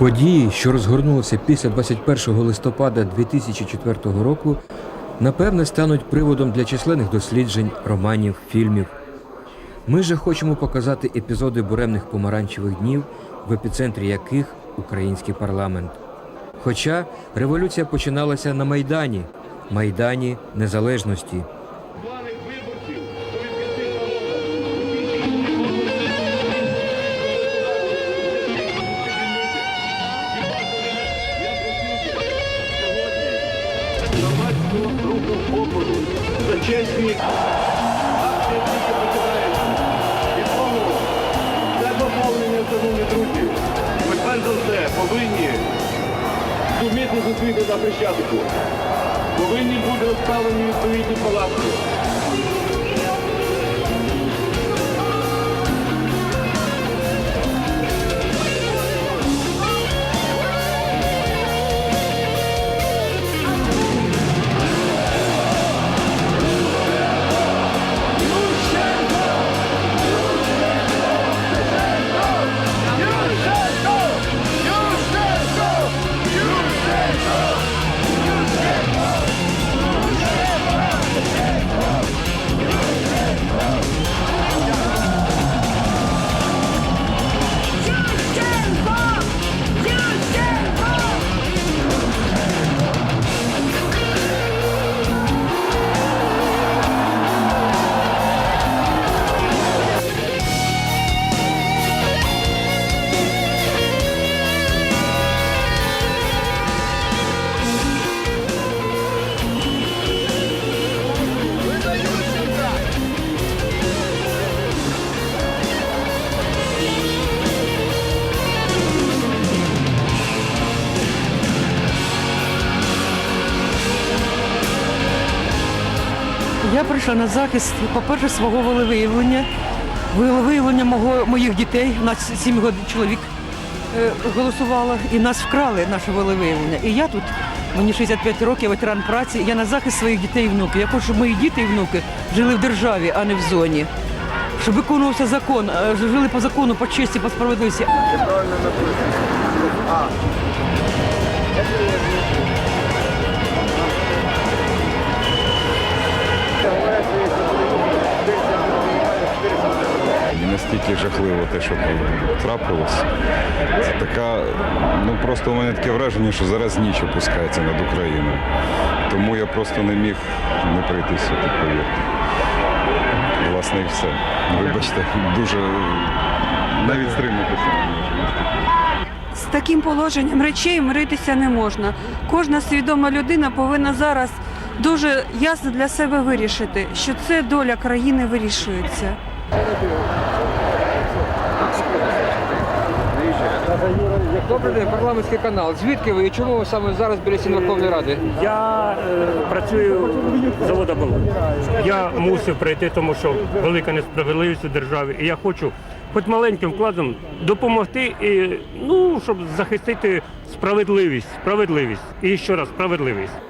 Події, що розгорнулися після 21 листопада 2004 року, напевне стануть приводом для численних досліджень, романів, фільмів. Ми же хочемо показати епізоди буремних помаранчевих днів, в епіцентрі яких український парламент. Хоча революція починалася на Майдані, Майдані Незалежності. Громадського руху опору за чесні акції, які починаються. І тому це поповнення, шановні друзі, ми перш за все повинні зуміти зустріти на Хрещатику. Повинні бути розставлені відповідні палатки. Я прийшла на захист, по-перше, свого волевиявлення, волевиявлення мого, моїх дітей, у нас сім чоловік е, голосувало, і нас вкрали наше волевиявлення. І я тут, мені 65 років, я ветеран праці, я на захист своїх дітей і внуків. Я хочу, щоб мої діти і внуки жили в державі, а не в зоні. Щоб виконувався закон, е, жили по закону, по честі, по справедливості. І настільки жахливо те, що трапилось. Це така, ну просто у мене таке враження, що зараз ніч опускається над Україною. Тому я просто не міг не прийти сюди, повірте. Власне, і все. Вибачте, дуже навіть стриматися. З таким положенням речей миритися не можна. Кожна свідома людина повинна зараз дуже ясно для себе вирішити, що це доля країни вирішується. Добрий день, парламентський канал. Звідки ви і чому ви саме зараз біля стін Верховної Ради? Я е, працюю завода «Болон». Я мусив прийти, тому що велика несправедливість у державі. І я хочу хоч маленьким вкладом допомогти, і, ну, щоб захистити справедливість, справедливість. І ще раз, справедливість.